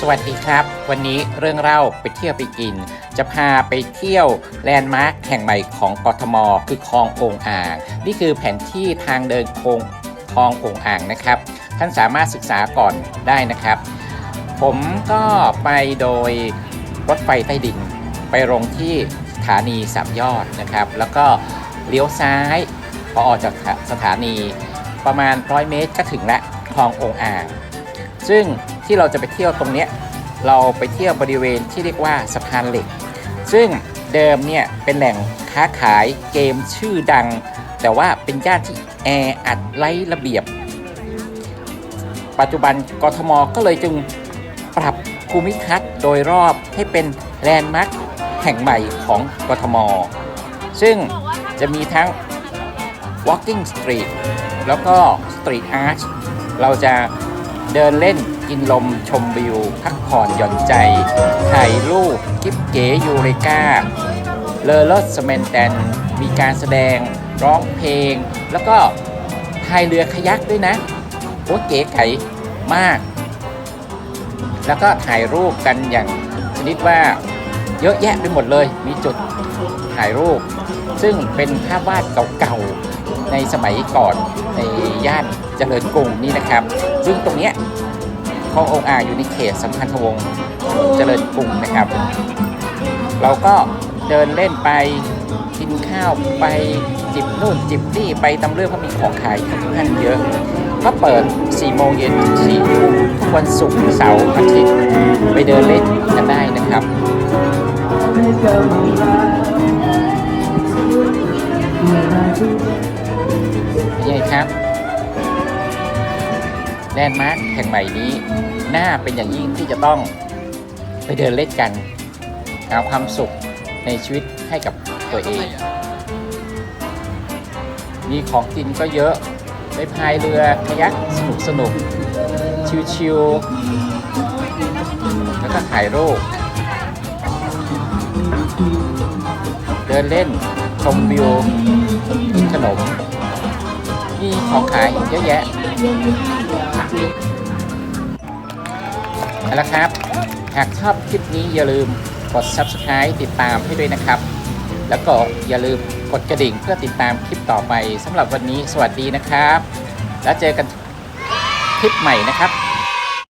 สวัสดีครับ วันนี้เรื่องเล่าไปเที่ยวไปกิน จะพาไปเที่ยวแลนด์มาร์คแห่งใหม่ของกทม คือคลององอ่าง นี่คือแผนที่ทางเดินโคงคลององอ่างนะครับ ท่านสามารถศึกษาก่อนได้นะครับ ผมก็ไปโดยรถไฟใต้ดิน ไปลงที่สถานีสามยอดนะครับ แล้วก็เลี้ยวซ้ายพอออกจากสถานีประมาณ100เมตรก็ถึงละคลององอ่าง ซึ่ง ที่เราจะไปเที่ยวตรงเนี้ยเราไปเที่ยวบริเวณที่เรียกว่าสะพานเหล็ก ซึ่งเดิมเนี่ยเป็นแหล่งค้าขายเกมชื่อดัง แต่ว่าเป็นย่านที่แออัดไร้ระเบียบ ปัจจุบันกทมก็เลยจึงปรับภูมิทัศน์โดยรอบให้เป็นแลนด์มาร์คแห่งใหม่ของกทม ซึ่งจะมีทั้ง walking street แล้วก็ street art เราจะเดินเล่น กินลมชมวิว พักผ่อนหย่อนใจ ถ่ายรูปกิฟเก๋ยูเรกาเลอรถสเมนแตนมีการแสดงร้องเพลง แล้วก็พายเรือขยักด้วยนะโอ้เก๋ไก๋มาก แล้วก็ถ่ายรูปกันอย่างชนิดว่าเยอะแยะไปหมดเลย มีจุดถ่ายรูป ซึ่งเป็นภาพวาดเก่าๆในสมัยก่อนในย่านเจริญกรุงนี่นะครับ ซึ่งตรงเนี้ย คลององอ่างอยู่ในเขตสัมพันธวงศ์เจริญกรุงนะครับ เราก็เดินเล่นไปกินข้าวไปจิบนู่นจิบนี่ไปตำเรื่องเขามีของขายทุกท่านเยอะ ก็เปิด 4 โมงเย็นถึง4ทุ่มทุกวันศุกร์เสาร์อาทิตย์ไปเดินเล่นกันได้นะครับยังไงครับ แลนด์มาร์คแห่งใหม่นี้ น่าเป็นอย่างยิ่งที่จะต้องไปเดินเล่นกันหาความสุขในชีวิตให้กับตัวเอง มีของกินก็เยอะไปพายเรือพยักสนุกสนุกชิวๆแล้วก็ถ่ายรูปเดินเล่นชมวิวกินขนม มีของขายเยอะแยะเอาละครับ หากชอบคลิปนี้อย่าลืมกด Subscribe ติดตามให้ด้วยนะครับ แล้วก็อย่าลืมกดกระดิ่งเพื่อติดตามคลิปต่อไปสำหรับวันนี้สวัสดีนะครับ แล้วเจอกันคลิปใหม่นะครับ